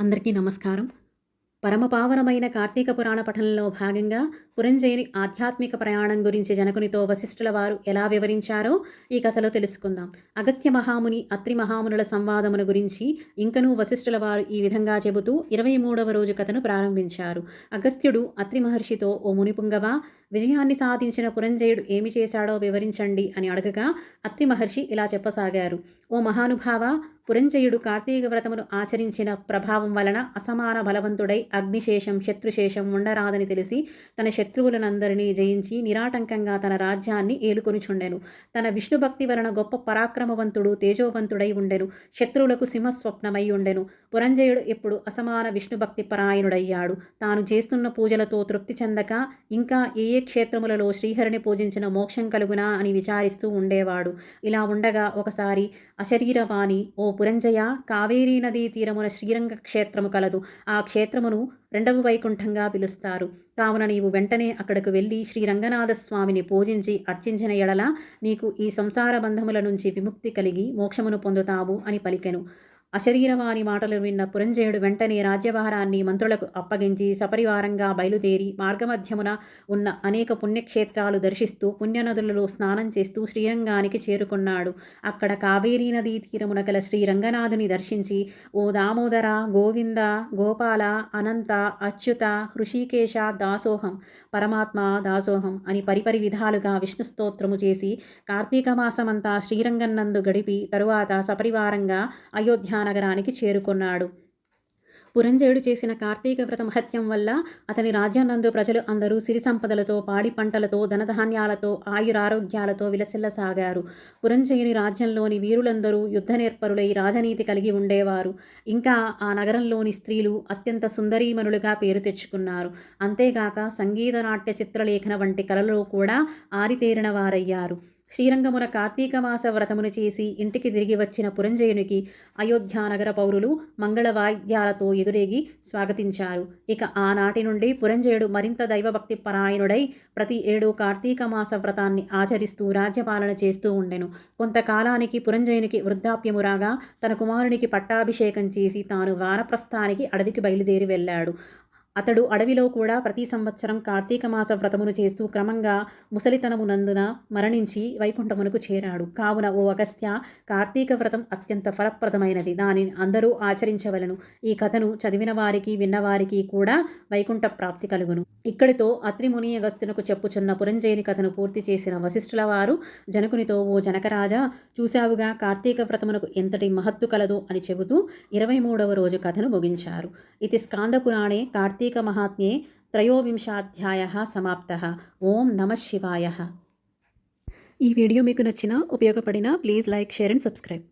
అందరికీ నమస్కారం. పరమపావనమైన కార్తీక పురాణ పఠనంలో భాగంగా పురంజయుని ఆధ్యాత్మిక ప్రయాణం గురించి జనకునితో వశిష్ఠుల వారు ఎలా వివరించారో ఈ కథలో తెలుసుకుందాం. అగస్త్య మహాముని అత్రి మహామునుల సంవాదమును గురించి ఇంకనూ వశిష్ఠుల వారు ఈ విధంగా చెబుతూ ఇరవై మూడవ రోజు కథను ప్రారంభించారు. అగస్త్యుడు అత్రి మహర్షితో ఓ మునిపుంగవ విజయాన్ని సాధించిన పురంజయుడు ఏమి చేశాడో వివరించండి అని అడగగా అత్రి మహర్షి ఇలా చెప్పసాగారు. ఓ మహానుభావ పురంజయుడు కార్తీక వ్రతమును ఆచరించిన ప్రభావం వలన అసమాన బలవంతుడై అగ్నిశేషం శత్రుశేషం ఉండరాదని తెలిసి తన శత్రువులనందరినీ జయించి నిరాటంకంగా తన రాజ్యాన్ని ఏలుకొనిచుండెను. తన విష్ణుభక్తి వలన గొప్ప పరాక్రమవంతుడు తేజోవంతుడై ఉండెను. శత్రువులకు సింహస్వప్నమై ఉండెను. పురంజయుడు ఎప్పుడు అసమాన విష్ణుభక్తి పరాయణుడయ్యాడు. తాను చేస్తున్న పూజలతో తృప్తి చెందక ఇంకా ఏ ఏ క్షేత్రములలో శ్రీహరిని పూజించిన మోక్షం కలుగునా అని విచారిస్తూ ఉండేవాడు. ఇలా ఉండగా ఒకసారి అశరీరవాణి ఓ పురంజయ కావేరీ నదీ తీరమున శ్రీరంగ క్షేత్రము కలదు. ఆ క్షేత్రమును రెండవ వైకుంఠంగా పిలుస్తారు. కావున నీవు వెంటనే అక్కడకు వెళ్ళి శ్రీ రంగనాథ స్వామిని పూజించి అర్చించిన ఎడల నీకు ఈ సంసార బంధముల నుంచి విముక్తి కలిగి మోక్షమును పొందుతావు అని పలికెను. అశరీరవాణి మాటలు విన్న పురంజయుడు వెంటనే రాజ్యభారాన్ని మంత్రులకు అప్పగించి సపరివారంగా బయలుదేరి మార్గమధ్యమున ఉన్న అనేక పుణ్యక్షేత్రాలు దర్శిస్తూ పుణ్యనదులలో స్నానం చేస్తూ శ్రీరంగానికి చేరుకున్నాడు. అక్కడ కావేరీ నదీ తీరమున గల శ్రీరంగనాథుని దర్శించి ఓ దామోదర గోవింద గోపాల అనంత అచ్యుత హృషికేశ దాసోహం పరమాత్మ దాసోహం అని పరిపరి విధాలుగా విష్ణు స్తోత్రము చేసి కార్తీక మాసమంతా శ్రీరంగన్నందు గడిపి తరువాత సపరివారంగా అయోధ్య నగరానికి చేరుకున్నాడు. పురంజయుడు చేసిన కార్తీక వ్రత మహత్యం వల్ల అతని రాజ్యానందు ప్రజలు అందరూ సిరి సంపదలతో పాడి పంటలతో ధనధాన్యాలతో ఆయురారోగ్యాలతో విలసిల్లసాగారు. పురంజయుని రాజ్యంలోని వీరులందరూ యుద్ధ నేర్పరులై రాజనీతి కలిగి ఉండేవారు. ఇంకా ఆ నగరంలోని స్త్రీలు అత్యంత సుందరీమణులుగా పేరు తెచ్చుకున్నారు. అంతేగాక సంగీత నాట్య చిత్రలేఖన వంటి కళలో కూడా ఆరితేరిన వారయ్యారు. శ్రీరంగమున కార్తీక మాస వ్రతమును చేసి ఇంటికి తిరిగి వచ్చిన పురంజయునికి అయోధ్యానగర పౌరులు మంగళ వాయిద్యాలతో ఎదురేగి స్వాగతించారు. ఇక ఆనాటి నుండి పురంజయుడు మరింత దైవభక్తి పరాయణుడై ప్రతి ఏడు కార్తీక మాస వ్రతాన్ని ఆచరిస్తూ రాజ్యపాలన చేస్తూ ఉండెను. కొంతకాలానికి పురంజయునికి వృద్ధాప్యము రాగా తన కుమారునికి పట్టాభిషేకం చేసి తాను వానప్రస్థానికి అడవికి బయలుదేరి వెళ్ళాడు. అతడు అడవిలో కూడా ప్రతి సంవత్సరం కార్తీక మాస వ్రతమును చేస్తూ క్రమంగా ముసలితనమునందున మరణించి వైకుంఠమునకు చేరాడు. కావున ఓ అగస్త్య కార్తీక వ్రతం అత్యంత ఫలప్రదమైనది. దానిని అందరూ ఆచరించవలను. ఈ కథను చదివిన వారికి విన్నవారికి కూడా వైకుంఠ ప్రాప్తి కలుగును. ఇక్కడితో అత్రిముని అగస్త్యునకు చెప్పుచున్న పురంజయుని కథను పూర్తి చేసిన వశిష్ఠుల వారు జనకునితో ఓ జనకరాజా చూశావుగా కార్తీక వ్రతమునకు ఎంతటి మహత్తు కలదు అని చెబుతూ ఇరవై మూడవ రోజు కథను ముగించారు. ఇది స్కాందపురాణే కార్తీక కార్తీकमहात्म्ये త్రయోవింశాధ్యాయ సమాప్త. ఓం నమ శివాయ. ఈ వీడియో మీకు నచ్చిన ఉపయోగపడిన please like share and subscribe.